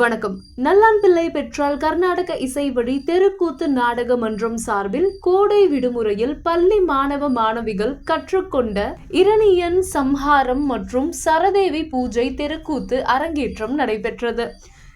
வணக்கம். நல்லான்பிள்ளை பெற்றால் கர்நாடக இசை வழி தெருக்கூத்து நாடக மன்றம் சார்பில் கோடை விடுமுறையில் பள்ளி மாணவ மாணவிகள் கற்றுக்கொண்ட இரணியன் சம்ஹாரம் மற்றும் சரதேவி பூஜை தெருக்கூத்து அரங்கேற்றம் நடைபெற்றது.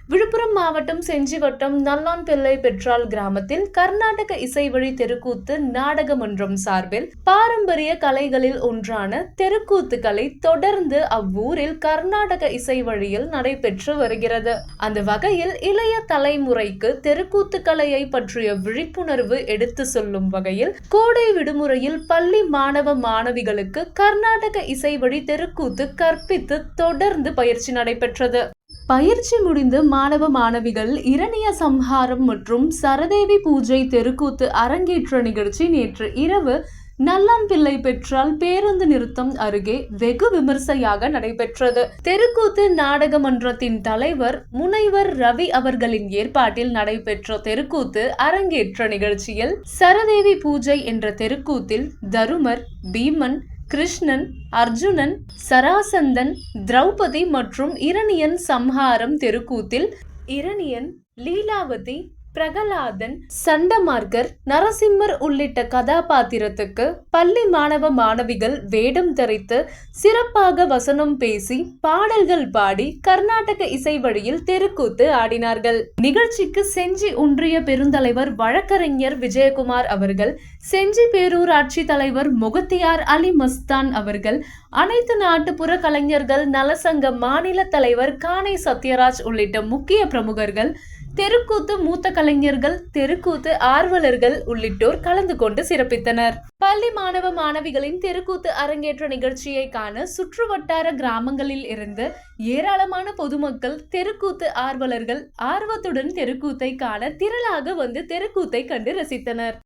விழுப்புரம் மாவட்டம் செஞ்சிவட்டம் நல்லான்பிள்ளை பெற்றால் கிராமத்தில் கர்நாடக இசை வழி தெருக்கூத்து நாடக மன்றம் சார்பில் பாரம்பரிய கலைகளில் ஒன்றான தெருக்கூத்து கலை தொடர்ந்து அவ்வூரில் கர்நாடக இசை வழியில் நடைபெற்று வருகிறது. அந்த வகையில் இளைய தலைமுறைக்கு தெருக்கூத்து கலையை பற்றிய விழிப்புணர்வு எடுத்து சொல்லும் வகையில் கோடை விடுமுறையில் பள்ளி மாணவ மாணவிகளுக்கு கர்நாடக இசை வழி தெருக்கூத்து கற்பித்து தொடர்ந்து பயிற்சி நடைபெற்றது. பயிற்சி முடிந்து மாணவ மாணவிகள் இரணிய சம்ஹாரம் மற்றும் சரதேவி பூஜை தெருக்கூத்து அரங்கேற்ற நிகழ்ச்சி நேற்று இரவு நல்லாம்பிள்ளை பெற்றால் பேருந்து நிறுத்தம் அருகே வெகு விமர்சையாக நடைபெற்றது. தெருக்கூத்து நாடக மன்றத்தின் தலைவர் முனைவர் ரவி அவர்களின் ஏற்பாட்டில் நடைபெற்ற தெருக்கூத்து அரங்கேற்ற நிகழ்ச்சியில் சரதேவி பூஜை என்ற தெருக்கூத்தில் தருமர் பீமன் கிருஷ்ணன் அர்ஜுனன் சராசந்தன் திரௌபதி மற்றும் இரணியன் சம்ஹாரம் தெருக்கூத்தில் இரணியன் லீலாவதி பிரகலாதன் சண்டமார்க்கர் நரசிம்மர் உள்ளிட்ட கதாபாத்திரத்துக்கு பள்ளி மாணவ மாணவிகள் வேடம் தரித்து சிறப்பாக வசனம் பேசி பாடல்கள் பாடி கர்நாடக இசை வழியில் தெருக்கூத்து ஆடினார்கள். நிகழ்ச்சிக்கு செஞ்சி ஒன்றிய பெருந்தலைவர் வழக்கறிஞர் விஜயகுமார் அவர்கள் செஞ்சி பேரூராட்சி தலைவர் முகத்தியார் அலி மஸ்தான் அவர்கள் அனைத்து நாட்டுப்புற கலைஞர்கள் நலசங்க மாநில தலைவர் கானை சத்யராஜ் உள்ளிட்ட முக்கிய பிரமுகர்கள் தெருக்கூத்து மூத்த கலைஞர்கள் தெருக்கூத்து ஆர்வலர்கள் உள்ளிட்டோர் கலந்து கொண்டு சிறப்பித்தனர். பள்ளி மாணவ மாணவிகளின் தெருக்கூத்து அரங்கேற்ற நிகழ்ச்சியை காண சுற்று வட்டார கிராமங்களில் இருந்து ஏராளமான பொதுமக்கள் தெருக்கூத்து ஆர்வலர்கள் ஆர்வத்துடன் தெருக்கூத்தை காண திரளாக வந்து தெருக்கூத்தை கண்டு ரசித்தனர்.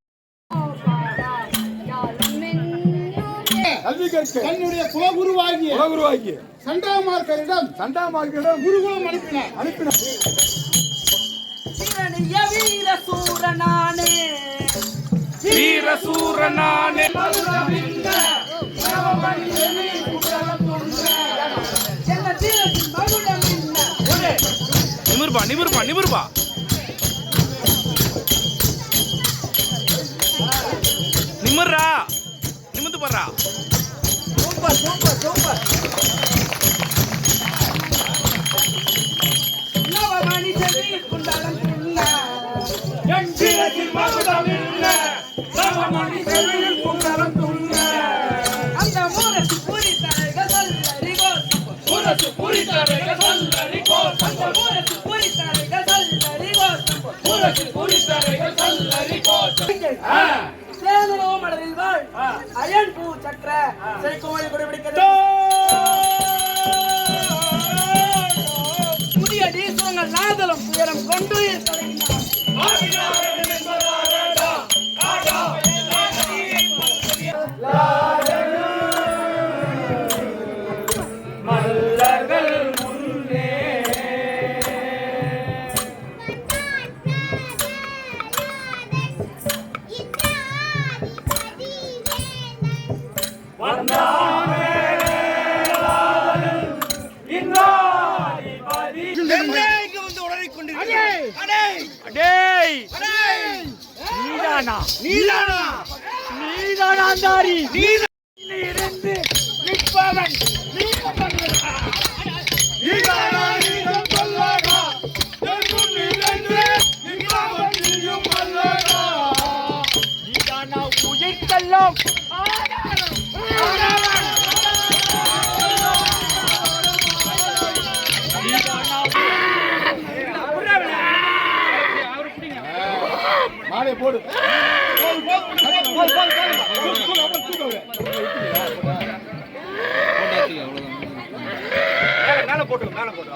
தன்னுடைய குலகுருவாகிய குலகுருவாகிய சண்டாமார்க்கரிடம் சண்டாமார்க்கிடம் குருகுலம் அனுப்பினார். அனுப்பினார். வீரனிய வீர சூரனானே வீரசூரனானே. என்ன நிமிர்பா நிமிர்பா நிமிர்பா. நிமிர்றா. நிமிந்து பாடுறா. சூப்பர் சூப்பர் சூப்பர் அந்த மூரசு பூரி தரைகள் சொல்லறிகோ அந்த மூரசு பூரி தரைகள் சொல்லறிகோ சேதனோ மலரில் வாழ். அயன் பூ சக்கர. செழிக்குமொழி குறிப்பிடிக்கிறது புதிய டீசுவங்கள் நாதலும் உயரம் கொண்டு நீதானா? நீதானா? நீதானா அந்தாரி? இருந்து நிற்பவன் நீதானா? நீதம் எங்கும் நிலந்து நிற்பவன் நீயும் அல்லகா நீதானா உயிர்க்கெல்லாம்? ஆதாரம் ஆதாரம் மாலை போடு போடு, போடு, போடு, போடு,